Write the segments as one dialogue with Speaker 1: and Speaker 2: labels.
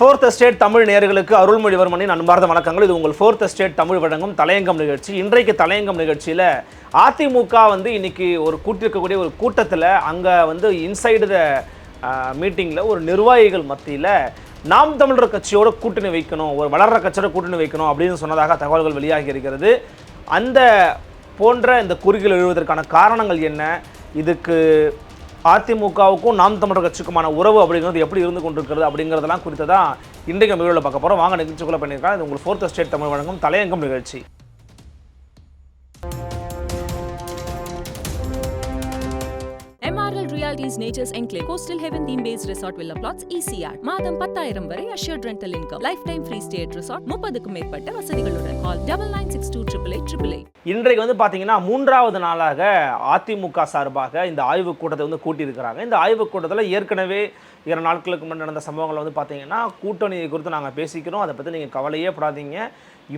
Speaker 1: fourth state Tamil நேர்களுக்கு அருள்மொழிவர்மனின் அன்பார்ந்த வணக்கங்கள். இது உங்கள் ஃபோர்த் ஸ்டேட் தமிழ் வழங்கும் தலையங்கம் நிகழ்ச்சி. இன்றைக்கு தலையங்கம் நிகழ்ச்சியில் அதிமுக வந்து இன்னைக்கு ஒரு கூட்டிருக்கக்கூடிய ஒரு கூட்டத்தில் அங்கே வந்து இன்சைடு த மீட்டிங்கில் ஒரு நிர்வாகிகள் மத்தியில் நாம் தமிழர் கட்சியோட கூட்டணி வைக்கணும் ஒரு வளர்ற கட்சியோட கூட்டணி வைக்கணும் அப்படின்னு சொன்னதாக தகவல்கள் வெளியாகி இருக்கிறது. அந்த போன்ற இந்த குறுகில் எழுவதற்கான காரணங்கள் என்ன? இதுக்கு அதிமுகவுக்கும் நாம் தமிழர் கட்சிக்குமான உறவு அப்படிங்கிறது எப்படி இருந்து கொண்டிருக்கிறது அப்படிங்கிறதெல்லாம் குறித்து தான் இன்றைக்கு வீடியோவில் பார்க்க போகிறோம் வாங்க நிகழ்ச்சிக்குள்ளே பண்ணியிருக்காங்க இது உங்களுக்கு ஃபோர்த் ஸ்டேட் தமிழ் வழங்கும் தலையங்கம் நிகழ்ச்சி.
Speaker 2: MRL realities natures Enclave coastal heaven theme base resort villa flats ECR மாதம் பத்தாயிரம் வரை assured rental income lifetime free at resort முப்பதுக்கும் மேற்பட்ட வசதிகளுடன். Call double nine six two triple eight triple eight
Speaker 1: இன்றைக்கு வந்து பார்த்தீங்கன்னா மூன்றாவது நாளாக அதிமுக சார்பாக இந்த ஆய்வுக் கூட்டத்தை வந்து கூட்டியிருக்கிறாங்க. இந்த ஆய்வுக் கூட்டத்தில் ஏற்கனவே இரண்டு நாட்களுக்கு முன்னாடி நடந்த சம்பவங்களை வந்து பார்த்தீங்கன்னா கூட்டணி குறித்து நாங்கள் பேசிக்கிறோம். அதை பற்றி நீங்கள் கவலையே படாதீங்க.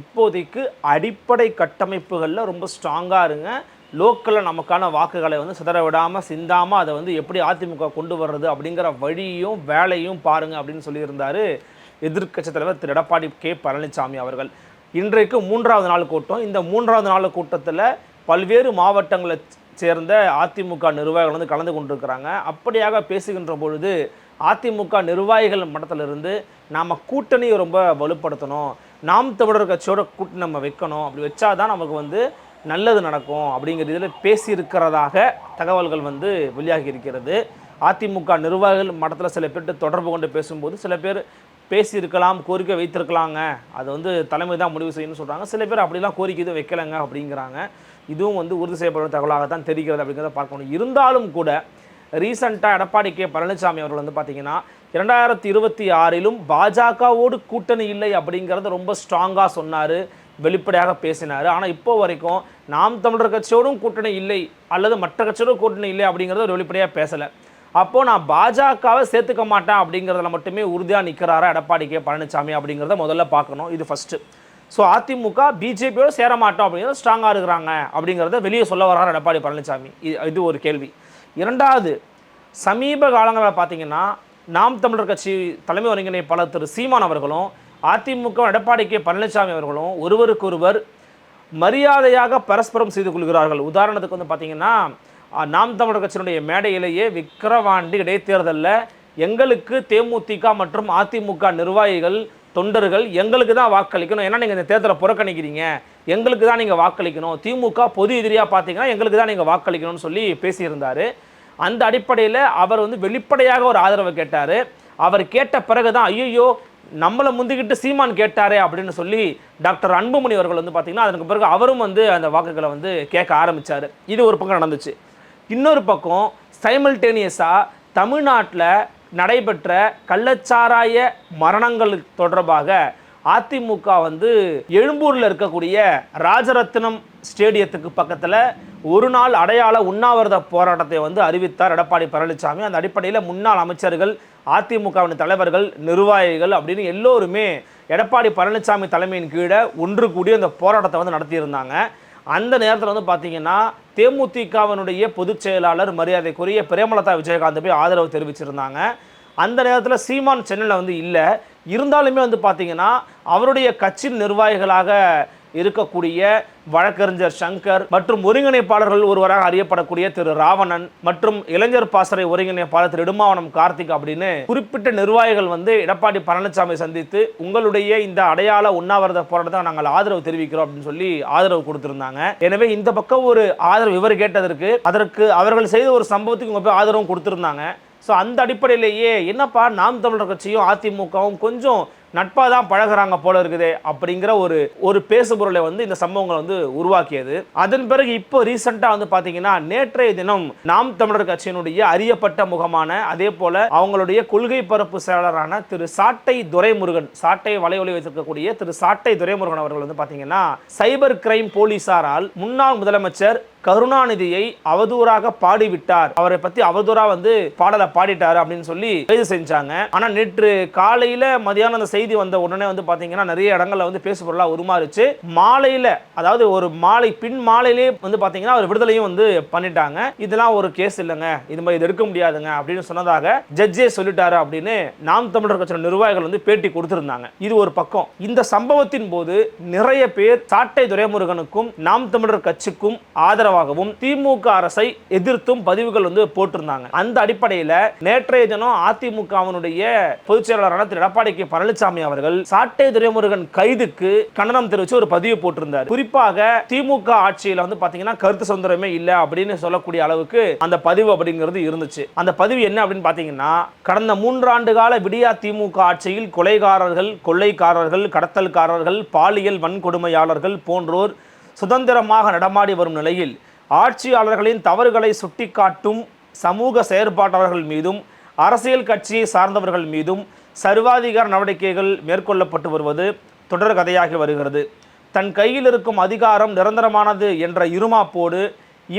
Speaker 1: இப்போதைக்கு அடிப்படை கட்டமைப்புகளில் ரொம்ப ஸ்ட்ராங்காக இருங்க. லோக்கலில் நமக்கான வாக்குகளை வந்து சிதற விடாமல் சிந்தாமல் அதை வந்து எப்படி அதிமுக கொண்டு வர்றது அப்படிங்கிற வழியும் வேலையும் பாருங்க அப்படின்னு சொல்லியிருந்தார் எதிர்க்கட்சி தலைவர் திரு எடப்பாடி கே. பழனிசாமி அவர்கள். இன்றைக்கு மூன்றாவது நாள் கூட்டம். இந்த மூன்றாவது நாள் கூட்டத்தில் பல்வேறு மாவட்டங்களை சேர்ந்த அதிமுக நிர்வாகிகள் வந்து கலந்து கொண்டிருக்கிறாங்க. அப்படியாக பேசுகின்ற பொழுது அதிமுக நிர்வாகிகள் மட்டத்திலிருந்து நாம் கூட்டணியை ரொம்ப வலுப்படுத்தணும். நாம் தமிழர் கட்சியோட கூட்டணி நம்ம வைக்கணும். அப்படி வச்சாதான் நமக்கு வந்து நல்லது நடக்கும் அப்படிங்கிற இதில் பேசியிருக்கிறதாக தகவல்கள் வந்து வெளியாகி இருக்கிறது. அதிமுக நிர்வாகிகள் மட்டத்தில் சில பேர்கிட்ட தொடர்பு கொண்டு பேசும்போது சில பேர் பேசியிருக்கலாம் கோரிக்கை வைத்திருக்கலாங்க. அது வந்து தலைமை தான் முடிவு செய்யணும்னு சொல்கிறாங்க சில பேர் அப்படிலாம் கோரிக்கை எதுவும் வைக்கலைங்க அப்படிங்கிறாங்க. இதுவும் வந்து உறுதி செய்யப்படும் தகவலாக தான் தெரிகிறது அப்படிங்கிறத பார்க்கணும். இருந்தாலும் கூட ரீசண்டாக எடப்பாடி கே. பழனிசாமி அவர்கள் வந்து பார்த்திங்கன்னா இரண்டாயிரத்தி இருபத்தி ஆறிலும் பாஜகவோடு கூட்டணி இல்லை அப்படிங்கிறத ரொம்ப ஸ்ட்ராங்காக சொன்னார். வெளிப்படையாக பேசினார். ஆனால் இப்போ வரைக்கும் நாம் தமிழர் கட்சியோடும் கூட்டணி இல்லை அல்லது மற்ற கட்சியோடும் கூட்டணி இல்லை அப்படிங்கிறத ஒரு வெளிப்படையாக பேசலை. அப்போது நான் பாஜகவை சேர்த்துக்க மாட்டேன் அப்படிங்கிறதுல மட்டுமே உறுதியாக நிற்கிறாரா எடப்பாடி கே. பழனிசாமி அப்படிங்கிறத முதல்ல பார்க்கணும். இது ஃபஸ்ட்டு ஸோ அதிமுக பிஜேபியோட சேர மாட்டோம் அப்படிங்கிறது ஸ்ட்ராங்காக இருக்கிறாங்க அப்படிங்கிறத வெளியே சொல்ல வர்றாரு எடப்பாடி பழனிசாமி இது இது ஒரு கேள்வி. இரண்டாவது சமீப காலங்களில் பார்த்தீங்கன்னா நாம் தமிழர் கட்சி தலைமை ஒருங்கிணைப்பாளர் திரு சீமான் அவர்களும் அதிமுக எடப்பாடி கே பழனிசாமி அவர்களும் ஒருவருக்கொருவர் மரியாதையாக பரஸ்பரம் செய்து கொள்கிறார்கள். உதாரணத்துக்கு வந்து பார்த்தீங்கன்னா நாம் தமிழர் கட்சியினுடைய மேடையிலேயே விக்கிரவாண்டி இடைத்தேர்தலில் எங்களுக்கு தேமுதிக மற்றும் அதிமுக நிர்வாகிகள் தொண்டர்கள் எங்களுக்கு தான் வாக்களிக்கணும். ஏன்னா நீங்கள் இந்த தேர்தலை புறக்கணிக்கிறீங்க. எங்களுக்கு தான் நீங்கள் வாக்களிக்கணும். திமுக பொது எதிரியாக பார்த்தீங்கன்னா எங்களுக்கு தான் நீங்கள் வாக்களிக்கணும்னு சொல்லி பேசியிருந்தார். அந்த அடிப்படையில் அவர் வந்து வெளிப்படையாக ஒரு ஆதரவை கேட்டார். அவர் கேட்ட பிறகு தான் ஐயோ நம்மளை முந்திக்கிட்டு சீமான் கேட்டாரே அப்படின்னு சொல்லி டாக்டர் அன்புமணி அவர்கள் வந்து பார்த்தீங்கன்னா அதற்கு பிறகு அவரும் வந்து அந்த வாக்குகளை வந்து கேட்க ஆரம்பித்தார் இது ஒரு பக்கம் நடந்துச்சு. இன்னொரு பக்கம் சைமல்டேனியஸாக தமிழ்நாட்டில் நடைபெற்ற கள்ளச்சாராய மரணங்கள் தொடர்பாக அதிமுக வந்து எழும்பூரில் இருக்கக்கூடிய ராஜரத்னம் ஸ்டேடியத்துக்கு பக்கத்தில் ஒரு நாள் அடையாள உண்ணாவிரத போராட்டத்தை வந்து அறிவித்தார் எடப்பாடி பழனிசாமி. அந்த அடிப்படையில் முன்னாள் அமைச்சர்கள் அதிமுகவின் தலைவர்கள் நிர்வாகிகள் அப்படின்னு எல்லோருமே எடப்பாடி பழனிசாமி தலைமையின் கீழே ஒன்று கூடி அந்த போராட்டத்தை வந்து நடத்தியிருந்தாங்க. அந்த நேரத்தில் வந்து பார்த்தீங்கன்னா தேமுதிகவினுடைய பொதுச் செயலாளர் மரியாதைக்குரிய பிரேமலதா விஜயகாந்த் போய் ஆதரவு தெரிவிச்சிருந்தாங்க. அந்த நேரத்தில் சீமான் சென்னையில் வந்து இல்லை. இருந்தாலுமே வந்து பார்த்தீங்கன்னா அவருடைய கட்சியின் நிர்வாகிகளாக இருக்கக்கூடிய வழக்கறிஞர் சங்கர் மற்றும் ஒருங்கிணைப்பாளர்கள் ஒருவராக அறியப்படக்கூடிய திரு ராவணன் மற்றும் இளைஞர் பாசறை ஒருங்கிணைப்பாளர் திரு இடுமாவனம் கார்த்திக் அப்படின்னு குறிப்பிட்ட நிர்வாகிகள் வந்து எடப்பாடி பழனிசாமி சந்தித்து உங்களுடைய இந்த அடையாள உண்ணாவிரத போராட்டத்தை நாங்கள் ஆதரவு தெரிவிக்கிறோம் அப்படின்னு சொல்லி ஆதரவு கொடுத்திருந்தாங்க. எனவே இந்த பக்கம் ஒரு ஆதரவு இவர் கேட்டதற்கு அதற்கு அவர்கள் செய்த ஒரு சம்பவத்துக்கு உங்க போய் ஆதரவும் கொடுத்திருந்தாங்க. ஸோ அந்த அடிப்படையிலேயே என்னப்பா நாம் தமிழர் கட்சியும் அதிமுகவும் கொஞ்சம் நட்பாக தான் பழகுறாங்க போல இருக்குதே அப்படிங்கிற ஒரு ஒரு பேசுபொருளை வந்து இந்த சம்பவங்கள் வந்து உருவாக்கியது. அதன் பிறகு இப்போ ரீசெண்டாக வந்து பார்த்தீங்கன்னா நேற்றைய தினம் நாம் தமிழர் கட்சியினுடைய அறியப்பட்ட முகமான அதே போல அவங்களுடைய கொள்கை பரப்பு செயலரான திரு சாட்டை துரைமுருகன் சாட்டை வலையொலி வைத்திருக்கக்கூடிய திரு சாட்டை துரைமுருகன் அவர்கள் வந்து பார்த்தீங்கன்னா சைபர் கிரைம் போலீசாரால் முன்னாள் முதலமைச்சர் கருணாநிதியை அவதூறாக பாடிவிட்டார். அவரை பத்தி அவதூறா வந்து பாடலை பாடிட்டாரு அப்படின்னு சொல்லி கைது செஞ்சாங்க. ஆனா நேற்று காலையில மதியானம் அந்த செய்தி வந்த உடனே வந்து பாத்தீங்கன்னா நிறைய இடங்களில் வந்து பேசுபொருளா உருமாறுச்சு. மாலையில் அதாவது ஒரு மாலை பின் மாலையிலே வந்து பாத்தீங்கன்னா அவர் விடுதலையும் வந்து பண்ணிட்டாங்க. இதெல்லாம் ஒரு கேஸ் இல்லைங்க. இது மாதிரி இது எடுக்க முடியாதுங்க அப்படின்னு சொன்னதாக ஜட்ஜே சொல்லிட்டாரு அப்படின்னு நாம் தமிழர் கட்சியோட நிர்வாகிகள் வந்து பேட்டி கொடுத்திருந்தாங்க. இது ஒரு பக்கம். இந்த சம்பவத்தின் போது நிறைய பேர் சாட்டை துரைமுருகனுக்கும் நாம் தமிழர் கட்சிக்கும் ஆதரவாகவும் திமுக அரசை எதிர்த்தும் பதிவுகள் வந்து போட்டிருந்தாங்க. அந்த அடிப்படையில் நேற்றைய தினம் அதிமுகவினுடைய பொதுச் செயலாளரான திரு எடப்பாடி கே பழனிசாமி அவர்கள் சாட்டை துரைமுருகன் கைதுக்கு கண்டனம் தெரிவித்து ஒரு பதிவு போட்டிருந்தார். குறிப்பாக திமுக ஆட்சியில் வந்து பாத்தீங்கன்னா கருத்து சுதந்திரமே இல்லை அப்படின்னு சொல்லக்கூடிய அளவுக்கு அந்த பதிவு அப்படிங்கிறது இருந்துச்சு. அந்த பதிவு என்ன அப்படின்னு பாத்தீங்கன்னா கடந்த மூன்றாண்டு கால விடியா திமுக ஆட்சியில் கொலைகாரர்கள் கொள்ளைக்காரர்கள் கடத்தல்காரர்கள் பாலியல் வன்கொடுமையாளர்கள் போன்றோர் சுதந்திரமாக நடமாடி வரும் நிலையில் ஆட்சியாளர்களின் தவறுகளை சுட்டிக்காட்டும் சமூக செயற்பாட்டாளர்கள் மீதும் அரசியல் கட்சியை சார்ந்தவர்கள் மீதும் சர்வாதிகார நடவடிக்கைகள் மேற்கொள்ளப்பட்டு வருவது தொடர் கதையாகி வருகிறது. தன் கையில் இருக்கும் அதிகாரம் நிரந்தரமானது என்ற இருமாப்போடு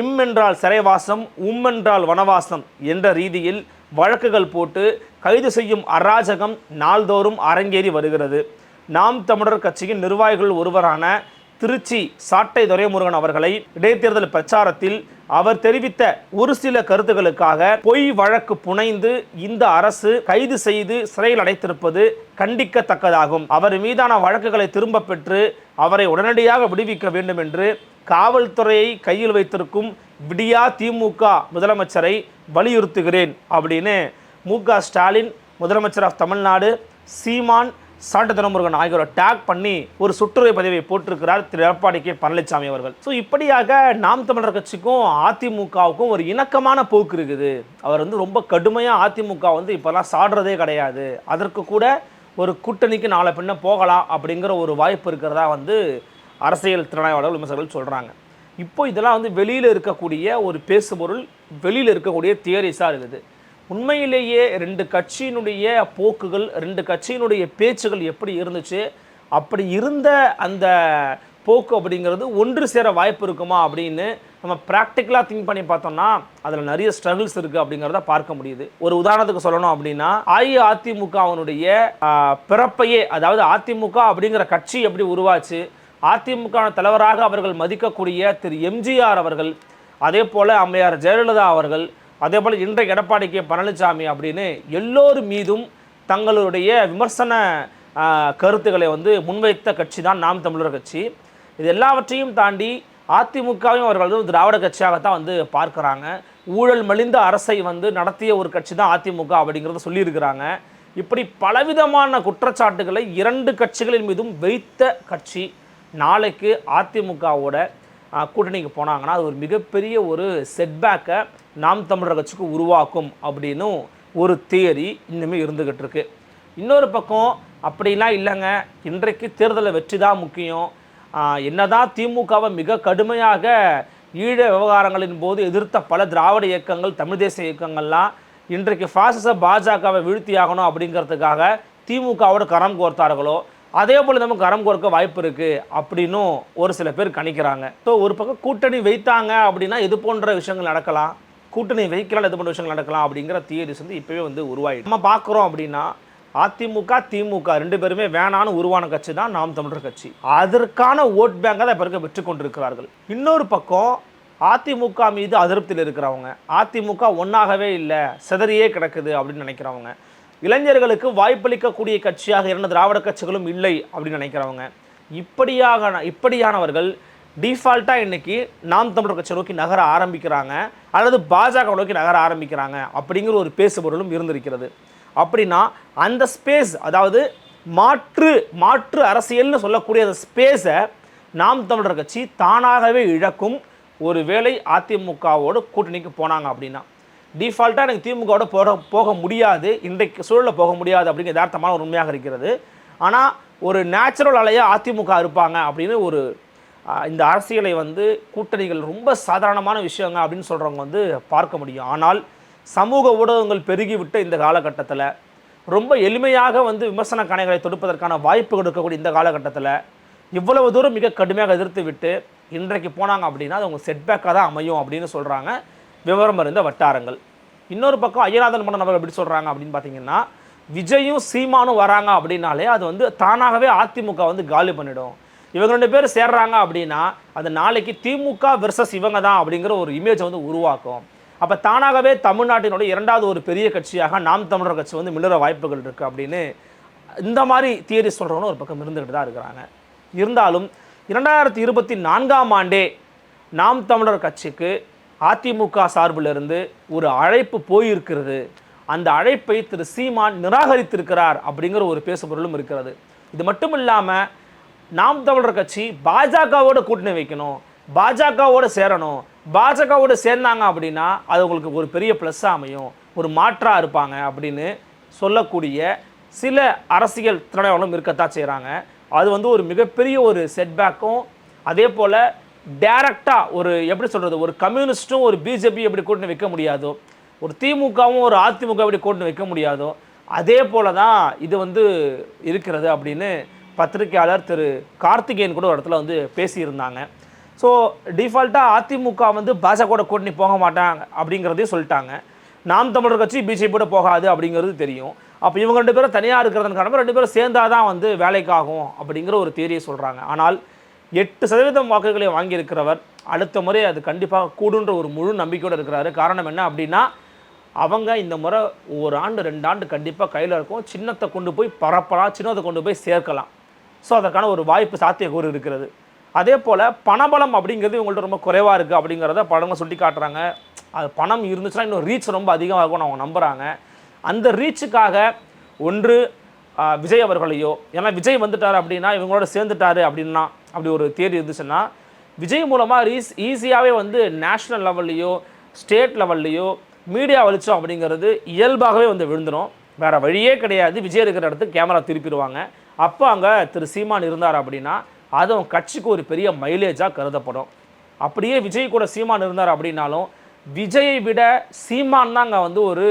Speaker 1: இம் என்றால் சிறைவாசம் உம் என்றால் வனவாசம் என்ற ரீதியில் வழக்குகள் போட்டு கைது செய்யும் அராஜகம் நாள்தோறும் அரங்கேறி வருகிறது. நாம் தமிழர் கட்சியின் நிர்வாகிகள் ஒருவரான திருச்சி சாட்டை துரைமுருகன் அவர்களை இடைத்தேர்தல் பிரச்சாரத்தில் அவர் தெரிவித்த ஒரு சில கருத்துக்களுக்காக பொய் வழக்கு புனைந்து இந்த அரசு கைது செய்து சிறையில் அடைத்திருப்பது கண்டிக்கத்தக்கதாகும். அவர் மீதான வழக்குகளை திரும்ப பெற்று அவரை உடனடியாக விடுவிக்க வேண்டும் என்று காவல்துறையை கையில் வைத்திருக்கும் விடியா திமுக முதலமைச்சரை வலியுறுத்துகிறேன் அப்படின்னு மு க ஸ்டாலின் முதலமைச்சர் ஆஃப் தமிழ்நாடு சீமான் சாட்டு திருமுருகன் ஆகியோரை டேக் பண்ணி ஒரு சுற்றுரை பதிவை போட்டிருக்கிறார் திரு எடப்பாடி கே பழனிசாமி அவர்கள். ஸோ இப்படியாக நாம் தமிழர் கட்சிக்கும் அதிமுகவுக்கும் ஒரு இணக்கமான போக்கு இருக்குது. அவர் வந்து ரொம்ப கடுமையாக அதிமுக வந்து இப்போல்லாம் சாடுறதே கிடையாது. அதற்கு கூட ஒரு கூட்டணிக்கு நாளை பின்ன போகலாம் அப்படிங்கிற ஒரு வாய்ப்பு இருக்கிறதா வந்து அரசியல் திறனாய்வாளர்கள் விமர்சகர்கள் சொல்கிறாங்க இப்போ இதெல்லாம் வந்து வெளியில் இருக்கக்கூடிய ஒரு பேசுபொருள் வெளியில் இருக்கக்கூடிய தியரிஸாக இருக்குது. உண்மையிலேயே ரெண்டு கட்சியினுடைய போக்குகள் ரெண்டு கட்சியினுடைய பேச்சுகள் எப்படி இருந்துச்சு? அப்படி இருந்த அந்த போக்கு அப்படிங்கிறது ஒன்று சேர வாய்ப்பு இருக்குமா அப்படின்னு நம்ம ப்ராக்டிக்கலாக திங்க் பண்ணி பார்த்தோம்னா அதில் நிறைய ஸ்ட்ரகிள்ஸ் இருக்குது அப்படிங்கிறத பார்க்க முடியுது. ஒரு உதாரணத்துக்கு சொல்லணும் அப்படின்னா அஇஅதிமுகவினுடைய பிறப்பையே அதாவது அதிமுக அப்படிங்கிற கட்சி எப்படி உருவாச்சு? அதிமுக தலைவராக அவர்கள் மதிக்கக்கூடிய திரு. எம்ஜிஆர் அவர்கள் அதே போல் அம்மையார் ஜெயலலிதா அவர்கள் அதே போல் இன்றைய எடப்பாடி கே பழனிசாமி அப்படின்னு எல்லோர் மீதும் தங்களுடைய விமர்சன கருத்துக்களை வந்து முன்வைத்த கட்சி தான் நாம் தமிழர் கட்சி. இது எல்லாவற்றையும் தாண்டி அதிமுகவையும் அவர்கள் வந்து திராவிட கட்சியாகத்தான் வந்து பார்க்குறாங்க. ஊழல் மலிந்த அரசை வந்து நடத்திய ஒரு கட்சி தான் அதிமுக அப்படிங்கிறத சொல்லியிருக்கிறாங்க. இப்படி பலவிதமான குற்றச்சாட்டுகளை இரண்டு கட்சிகளின் மீதும் வைத்த கட்சி நாளைக்கு அதிமுகவோட கூட்டணிக்கு போனாங்கன்னா அது ஒரு மிகப்பெரிய ஒரு செட்பேக்கை நாம் தமிழர் கட்சிக்கு உருவாக்கும் அப்படின்னும் ஒரு தியரி இன்னுமே இருந்துக்கிட்டு இருக்கு. இன்னொரு பக்கம் அப்படிலாம் இல்லைங்க. இன்றைக்கு தேர்தலை வெற்றி தான் முக்கியம் என்னதான் திமுகவை மிக கடுமையாக ஈழ விவகாரங்களின் போது எதிர்த்த பல திராவிட இயக்கங்கள் தமிழ் தேச இயக்கங்கள்லாம் இன்றைக்கு ஃபாசிச பாஜகவை வீழ்த்தியாகணும் அப்படிங்கிறதுக்காக திமுகவோட கரம் கோர்த்தார்களோ அதே போல் நமக்கு கரம் கோர்க்க வாய்ப்பு இருக்குது அப்படின்னும் ஒரு சில பேர் கணிக்கிறாங்க. ஸோ ஒரு பக்கம் கூட்டணி வைத்தாங்க அப்படின்னா இது போன்ற விஷயங்கள் நடக்கலாம்? கூட்டணி வைக்கலாம் இது பண்ண விஷயங்கள் நடக்கலாம் அப்படிங்கிற தியரிஸ் வந்து இப்போவே வந்து உருவாயிடும் நம்ம பார்க்குறோம் அப்படின்னா அதிமுக திமுக ரெண்டு பேருமே வேணான்னு உருவான கட்சி தான் நாம் தமிழர் கட்சி. அதற்கான ஓட் பேங்கை தான் இப்போ இருக்க பெற்று கொண்டிருக்கிறார்கள். இன்னொரு பக்கம் அதிமுக மீது அதிருப்தியில் இருக்கிறவங்க அதிமுக ஒன்றாகவே இல்லை சிதறியே கிடக்குது அப்படின்னு நினைக்கிறவங்க இளைஞர்களுக்கு வாய்ப்பளிக்கக்கூடிய கட்சியாக இருந்த திராவிட கட்சிகளும் இல்லை அப்படின்னு நினைக்கிறவங்க இப்படியாக இப்படியானவர்கள் டிஃபால்ட்டாக இன்றைக்கி நாம் தமிழர் கட்சி நோக்கி நகர ஆரம்பிக்கிறாங்க அல்லது பாஜக நோக்கி நகர ஆரம்பிக்கிறாங்க அப்படிங்கிற ஒரு பேசுபொருளும் இருந்திருக்கிறது. அப்படின்னா அந்த ஸ்பேஸ் அதாவது மாற்று மாற்று அரசியல்னு சொல்லக்கூடிய அந்த ஸ்பேஸை நாம் தமிழர் கட்சி தானாகவே இழக்கும் ஒரு வேளை அதிமுகவோட கூட்டணிக்கு போனாங்க அப்படின்னா. டிஃபால்ட்டாக எனக்கு திமுகவோட போக போக முடியாது இன்றைக்கு சூழலில் போக முடியாது அப்படிங்கிற யதார்த்தமான ஒரு உண்மையாக இருக்கிறது. ஆனால் ஒரு நேச்சுரல் அலையாக அதிமுக இருப்பாங்க அப்படின்னு ஒரு இந்த அரசியலை வந்து கூட்டணிகள் ரொம்ப சாதாரணமான விஷயங்க அப்படின்னு சொல்கிறவங்க வந்து பார்க்க முடியும். ஆனால் சமூக ஊடகங்கள் பெருகிவிட்ட இந்த காலகட்டத்தில் ரொம்ப எளிமையாக வந்து விமர்சன கணைகளை தொடுப்பதற்கான வாய்ப்பு கொடுக்கக்கூடிய இந்த காலகட்டத்தில் இவ்வளவு தூரம் மிக கடுமையாக எதிர்த்து விட்டு இன்றைக்கு போனாங்க அப்படின்னா அது அவங்க செட்பேக்காக தான் அமையும் அப்படின்னு சொல்கிறாங்க விவரம் அறிந்த வட்டாரங்கள். இன்னொரு பக்கம் ஐயநாதன் மன்னன் அவர்கள் எப்படி சொல்கிறாங்க அப்படின்னு பார்த்தீங்கன்னா விஜயும் சீமானும் வராங்க அப்படின்னாலே அது வந்து தானாகவே அதிமுக வந்து காலி பண்ணிடும். இவங்க ரெண்டு பேர் சேர்றாங்க அப்படின்னா அது நாளைக்கு திமுக வெர்சஸ் இவங்க தான் அப்படிங்கிற ஒரு இமேஜை வந்து உருவாக்கும். அப்போ தானாகவே தமிழ்நாட்டினுடைய இரண்டாவது ஒரு பெரிய கட்சியாக நாம் தமிழர் கட்சி வந்து மிளற வாய்ப்புகள் இருக்குது அப்படின்னு இந்த மாதிரி தியரி சொல்கிறவங்க ஒரு பக்கம் இருந்துகிட்டு தான் இருக்கிறாங்க. இருந்தாலும் இரண்டாயிரத்தி இருபத்தி நான்காம் ஆண்டே நாம் தமிழர் கட்சிக்கு அதிமுக சார்பிலிருந்து ஒரு அழைப்பு போயிருக்கிறது. அந்த அழைப்பை திரு சீமான் நிராகரித்திருக்கிறார் அப்படிங்கிற ஒரு பேசுபொருளும் இருக்கிறது. இது மட்டும் இல்லாமல் நாம் தமிழர் கட்சி பாஜகவோட கூட்டணி வைக்கணும் பாஜகவோட சேரணும். பாஜகவோட சேர்ந்தாங்க அப்படின்னா அது உங்களுக்கு ஒரு பெரிய ப்ளஸ்ஸாக அமையும். ஒரு மாற்றாக இருப்பாங்க அப்படின்னு சொல்லக்கூடிய சில அரசியல் திறனாளர்களும் இருக்கத்தான் செய்கிறாங்க அது வந்து ஒரு மிகப்பெரிய ஒரு செட்பேக்கும் அதே போல் டேரக்டாக ஒரு எப்படி சொல்கிறது ஒரு கம்யூனிஸ்ட்டும் ஒரு பிஜேபி எப்படி கூட்டணி வைக்க முடியாதோ ஒரு திமுகவும் ஒரு அதிமுக எப்படி கூட்டணி வைக்க முடியாதோ அதே போல தான் இது வந்து இருக்கிறது அப்படின்னு பத்திரிகையாளர் திரு கார்த்திகேயன் கூட ஒரு இடத்துல வந்து பேசியிருந்தாங்க. ஸோ டிஃபால்ட்டாக அதிமுக வந்து பாஜகவோட கூட்டணி போக மாட்டாங்க அப்படிங்கிறதையும் சொல்லிட்டாங்க. நாம் தமிழர் கட்சி பிஜேபியோட போகாது அப்படிங்கிறது தெரியும். அப்போ இவங்க ரெண்டு பேரும் தனியாக இருக்கிறதன் காரணமாக ரெண்டு பேரும் சேர்ந்தால் தான் வந்து வேலைக்காகும் அப்படிங்கிற ஒரு தேரியை சொல்கிறாங்க ஆனால் எட்டு சதவீதம் வாக்குகளை வாங்கியிருக்கிறவர் அடுத்த முறை அது கண்டிப்பாக கூடுன்ற ஒரு முழு நம்பிக்கையோடு இருக்கிறாரு. காரணம் என்ன அப்படின்னா அவங்க இந்த முறை ஒரு ஆண்டு ரெண்டு ஆண்டு கண்டிப்பாக கையில் இருக்கும். சின்னத்தை கொண்டு போய் பரப்பலாம் சின்னத்தை கொண்டு போய் சேர்க்கலாம். ஸோ அதற்கான ஒரு வாய்ப்பு சாத்தியக்கூறு இருக்கிறது. அதே போல் பணபலம் அப்படிங்கிறது இவங்கள்ட்ட ரொம்ப குறைவாக இருக்குது அப்படிங்கிறத படங்க சுட்டி காட்டுறாங்க. அது பணம் இருந்துச்சுன்னா இன்னும் ரீச் ரொம்ப அதிகமாக இருக்கும்னு அவங்க நம்புகிறாங்க அந்த ரீச்சுக்காக ஒன்று விஜய் அவர்களையோ ஏன்னா விஜய் வந்துட்டார் அப்படின்னா இவங்களோட சேர்ந்துட்டாரு அப்படின்னா அப்படி ஒரு தேதி இருந்துச்சுன்னா விஜய் மூலமாக ரீஸ் ஈஸியாகவே வந்து நேஷ்னல் லெவல்லையோ ஸ்டேட் லெவல்லையோ மீடியா வெளிச்சம் அப்படிங்கிறது இயல்பாகவே வந்து விழுந்துடும் வேறு வழியே கிடையாது. விஜய் இருக்கிற இடத்துக்கு கேமரா திருப்பிடுவாங்க. அப்போ அங்கே திரு சீமான் இருந்தார் அப்படின்னா அது அவங்க கட்சிக்கு ஒரு பெரிய மைலேஜாக கருதப்படும். அப்படியே விஜய் கூட சீமான் இருந்தார் அப்படின்னாலும் விஜயை விட சீமான் தான் அங்கே வந்து ஒரு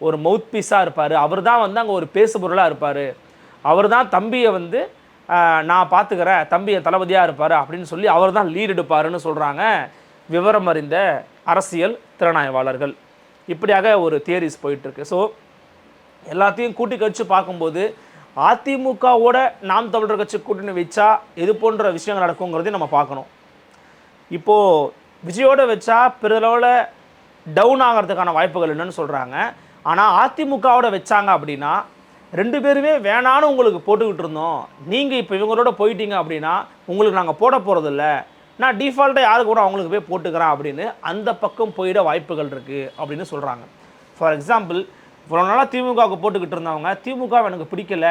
Speaker 1: ஒரு மவுத் பீஸாக இருப்பார். அவர் தான் வந்து அங்கே ஒரு பேசுபொருளாக இருப்பார். அவர் தான் தம்பியை வந்து நான் பார்த்துக்கிறேன் தம்பியை தளபதியாக இருப்பார் அப்படின்னு சொல்லி அவர் தான் லீட் எடுப்பாருன்னு சொல்கிறாங்க விவரம் அறிந்த அரசியல் திறனாய்வாளர்கள். இப்படியாக ஒரு தியரிஸ் போயிட்டுருக்கு ஸோ எல்லாத்தையும் கூட்டி கழிச்சு பார்க்கும்போது அதிமுகவோட நாம் தமிழர் கட்சி கூட்டணி வச்சா இது போன்ற விஷயங்கள் நடக்குங்கிறதையும் நம்ம பார்க்கணும். இப்போது விஜயோட வச்சா பெருளவில் டவுன் ஆகிறதுக்கான வாய்ப்புகள் என்னன்னு சொல்கிறாங்க ஆனால் அதிமுகவோட வச்சாங்க அப்படின்னா ரெண்டு பேருமே வேணான்னு உங்களுக்கு போட்டுக்கிட்டு இருந்தோம். நீங்கள் இப்போ இவங்களோட போயிட்டீங்க அப்படின்னா உங்களுக்கு நாங்கள் போட போகிறதில்ல நான் டிஃபால்ட்டாக யாருக்கு கூட அவங்களுக்கு போய் போட்டுக்கிறேன் அப்படின்னு அந்த பக்கம் போயிட வாய்ப்புகள் இருக்குது அப்படின்னு சொல்கிறாங்க ஃபார் எக்ஸாம்பிள் இவ்வளோ நாளாக திமுகவுக்கு போட்டுக்கிட்டு இருந்தவங்க திமுக எனக்கு பிடிக்கல.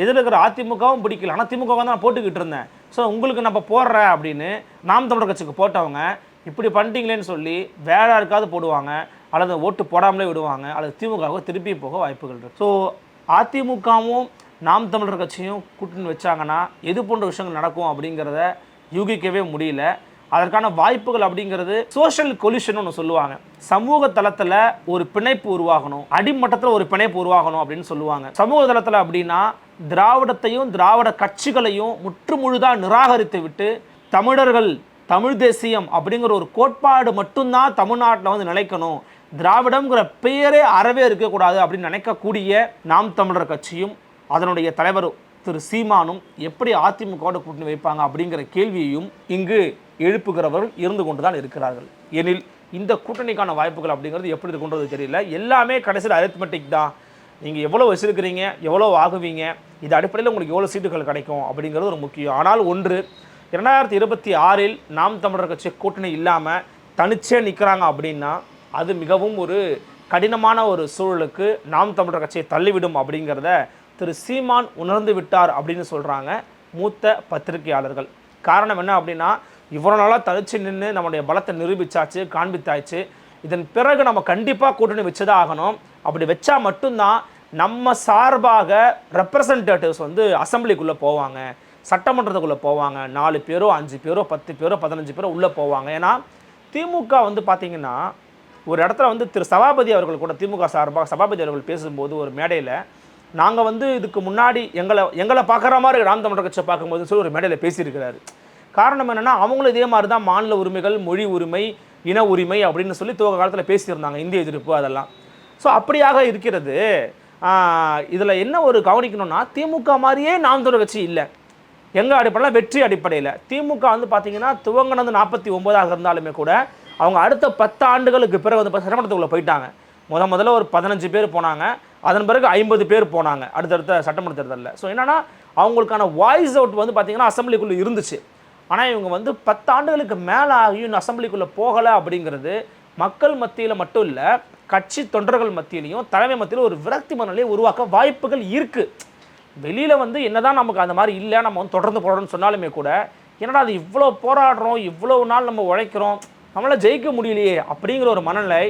Speaker 1: எதில் இருக்கிற அதிமுகவும் பிடிக்கல. ஆனால் திமுக தான் நான் போட்டுக்கிட்டு இருந்தேன். ஸோ உங்களுக்கு நம்ம போடுறேன் அப்படின்னு நாம் தமிழர் கட்சிக்கு போட்டவங்க இப்படி பண்ணிட்டீங்களேன்னு சொல்லி வேற யாருக்காவது போடுவாங்க அல்லது ஓட்டு போடாமலே விடுவாங்க அல்லது திமுகவுக்கு திருப்பி போக வாய்ப்புகள் இருக்குது ஸோ அதிமுகவும் நாம் தமிழர் கட்சியும் கூட்டணி வச்சாங்கன்னா எது போன்ற விஷயங்கள் நடக்கும் அப்படிங்கிறத யூகிக்கவே முடியல. அதற்கான வாய்ப்புகள் அப்படிங்கிறது சோஷியல் கொலிஷன் ஒன்று சொல்லுவாங்க. சமூக தளத்தில் ஒரு பிணைப்பு உருவாகணும். அடிமட்டத்தில் ஒரு பிணைப்பு உருவாகணும் அப்படின்னு சொல்லுவாங்க. சமூக தளத்தில் அப்படின்னா திராவிடத்தையும் திராவிட கட்சிகளையும் முற்றுமுழுதாக நிராகரித்து விட்டு தமிழர்கள் தமிழ் தேசியம் அப்படிங்கிற ஒரு கோட்பாடு மட்டும்தான் தமிழ்நாட்டில் வந்து நிலைக்கணும். திராவிடம்ங்கிற பெயரே அறவே இருக்கக்கூடாது அப்படின்னு நினைக்கக்கூடிய நாம் தமிழர் கட்சியும் அதனுடைய தலைவர் திரு சீமானும் எப்படி அதிமுகவோட கூட்டணி வைப்பாங்க அப்படிங்கிற கேள்வியையும் இங்கு எழுப்புகிறவர்கள் இருந்து கொண்டு தான் இருக்கிறார்கள். எனில் இந்த கூட்டணிக்கான வாய்ப்புகள் அப்படிங்கிறது எப்படி இருக்குன்றது தெரியல. எல்லாமே கடைசியில் அரித்மெட்டிக் தான். நீங்கள் எவ்வளோ வச்சிருக்கிறீங்க எவ்வளோ ஆகுவீங்க இது அடிப்படையில் உங்களுக்கு எவ்வளோ சீட்டுகள் கிடைக்கும் அப்படிங்கிறது ஒரு முக்கியம். ஆனால் ஒன்று இரண்டாயிரத்தி இருபத்தி ஆறில் நாம் தமிழர் கட்சி கூட்டணி இல்லாமல் தனிச்சே நிற்கிறாங்க அப்படின்னா அது மிகவும் ஒரு கடினமான ஒரு சூழலுக்கு நாம் தமிழர் கட்சியை தள்ளிவிடும் அப்படிங்கிறத திரு சீமான் உணர்ந்து விட்டார் அப்படின்னு சொல்கிறாங்க மூத்த பத்திரிகையாளர்கள். காரணம் என்ன அப்படின்னா இவ்வளோ நாளாக தனிச்சு நின்று நம்முடைய பலத்தை நிரூபிச்சாச்சு காண்பித்தாச்சு. இதன் பிறகு நம்ம கண்டிப்பாக கூட்டணி வச்சுதான் ஆகணும். அப்படி வச்சா மட்டும்தான் நம்ம சார்பாக ரெப்ரசன்டேட்டிவ்ஸ் வந்து அசம்பிளிக்குள்ளே போவாங்க. சட்டமன்றத்துக்குள்ளே போவாங்க. நாலு பேரோ அஞ்சு பேரோ பத்து பேரோ பதினஞ்சு பேரோ உள்ளே போவாங்க. ஏன்னா திமுக வந்து பார்த்திங்கன்னா ஒரு இடத்துல வந்து திரு சபாபதி அவர்கள் கூட திமுக சார்பாக சபாபதி அவர்கள் பேசும்போது ஒரு மேடையில் நாங்கள் வந்து இதுக்கு முன்னாடி எங்களை எங்களை பார்க்குற மாதிரி ராம் தமிழர் கட்சியை பார்க்கும்போது சொல்லி ஒரு மேடையில் பேசியிருக்கிறாரு. காரணம் என்னென்னா அவங்களும் இதே மாதிரி தான் மாநில உரிமைகள் மொழி உரிமை இன உரிமை அப்படின்னு சொல்லி துவக்க காலத்தில் பேசியிருந்தாங்க இந்திய எதிர்ப்பு அதெல்லாம். ஸோ அப்படியாக இருக்கிறது. இதில் என்ன ஒரு கவனிக்கணும்னா திமுக மாதிரியே நாம் தொடர் கட்சி இல்லை. எங்கள் அடிப்படையில்? வெற்றி அடிப்படையில். திமுக வந்து பார்த்தீங்கன்னா துவங்கினது நாற்பத்தி ஒன்பதாக இருந்தாலுமே கூட அவங்க அடுத்த பத்து ஆண்டுகளுக்கு பிறகு வந்து சட்டமன்றத்துக்குள்ளே போயிட்டாங்க. முத முதல்ல ஒரு பதினஞ்சு பேர் போனாங்க. அதன் பிறகு ஐம்பது பேர் போனாங்க அடுத்தடுத்த சட்டமன்ற தேர்தலில். ஸோ என்னென்னா அவங்களுக்கான வாய்ஸ் அவுட் வந்து பார்த்தீங்கன்னா அசம்பிளிக்குள்ளே இருந்துச்சு. ஆனால் இவங்க வந்து பத்தாண்டுகளுக்கு மேலே ஆகியும் அசம்பிளிக்குள்ளே போகலை அப்படிங்கிறது மக்கள் மத்தியில் மட்டும் இல்லை கட்சி தொண்டர்கள் மத்தியிலையும் தலைமை மத்தியில் ஒரு விரக்தி மனநிலையை உருவாக்க வாய்ப்புகள் இருக்குது வெளியில் வந்து என்னதான் நமக்கு அந்த மாதிரி இல்லை நம்ம வந்து தொடர்ந்து போடுறோம்னு சொன்னாலுமே கூட என்னடா அது இவ்வளோ போராடுறோம் இவ்வளோ நாள் நம்ம உழைக்கிறோம் நம்மளால் ஜெயிக்க முடியலையே அப்படிங்கிற ஒரு மனநிலை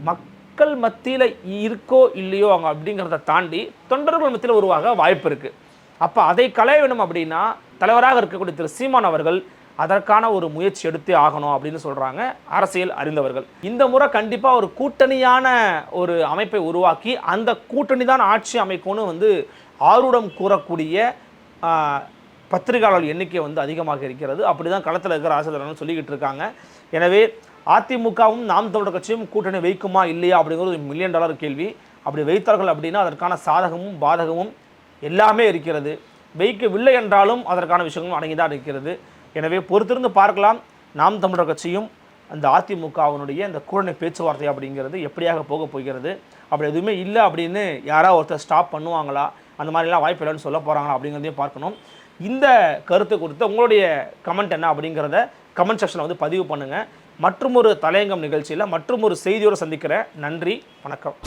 Speaker 1: மக்கள் மத்தியில் இருக்கோ இல்லையோ அவங்க அப்படிங்கிறத தாண்டி தொண்டர்கள் மத்தியில் உருவாக வாய்ப்பு இருக்குது அப்போ அதை களைய வேணும் அப்படின்னா தலைவராக இருக்கக்கூடிய திரு சீமான் அவர்கள் அதற்கான ஒரு முயற்சி எடுத்தே ஆகணும் அப்படின்னு சொல்கிறாங்க அரசியல் அறிந்தவர்கள். இந்த முறை கண்டிப்பாக ஒரு கூட்டணியான ஒரு அமைப்பை உருவாக்கி அந்த கூட்டணி தான் ஆட்சி அமைக்கும்னு வந்து ஆர்வடம் கூறக்கூடிய ஆஹ், பத்திரிகையாளர் எண்ணிக்கை வந்து அதிகமாக இருக்கிறது. அப்படி தான் களத்தில் இருக்கிற ஆசிரியர்கள் சொல்லிக்கிட்டு இருக்காங்க. எனவே அதிமுகவும் நாம் தமிழர் கட்சியும் கூட்டணி வைக்குமா இல்லையா அப்படிங்கிறது ஒரு மில்லியன் டாலர் கேள்வி. அப்படி வைத்தார்கள் அப்படின்னா அதற்கான சாதகமும் பாதகமும் எல்லாமே இருக்கிறது. வைக்கவில்லை என்றாலும் அதற்கான விஷயங்களும் அடங்கி தான் இருக்கிறது. எனவே பொறுத்திருந்து பார்க்கலாம். நாம் தமிழர் கட்சியும் அந்த அதிமுகவினுடைய இந்த கூட்டணி பேச்சுவார்த்தை அப்படிங்கிறது எப்படியாக போக போகிறது. அப்படி எதுவுமே இல்லை அப்படின்னு யாராவது ஒருத்தர் ஸ்டாப் பண்ணுவாங்களா? அந்த மாதிரிலாம் வாய்ப்பு இல்லைன்னு சொல்ல போகிறாங்களா அப்படிங்கிறதையும் பார்க்கணும். இந்த கருத்து குறித்து உங்களுடைய கமெண்ட் என்ன அப்படிங்கிறத கமெண்ட் செக்ஷனில் வந்து பதிவு பண்ணுங்கள் மற்றும் ஒரு தலையங்கம் நிகழ்ச்சியில் மற்றும் ஒரு செய்தியோடு சந்திக்கிறேன். நன்றி. வணக்கம்.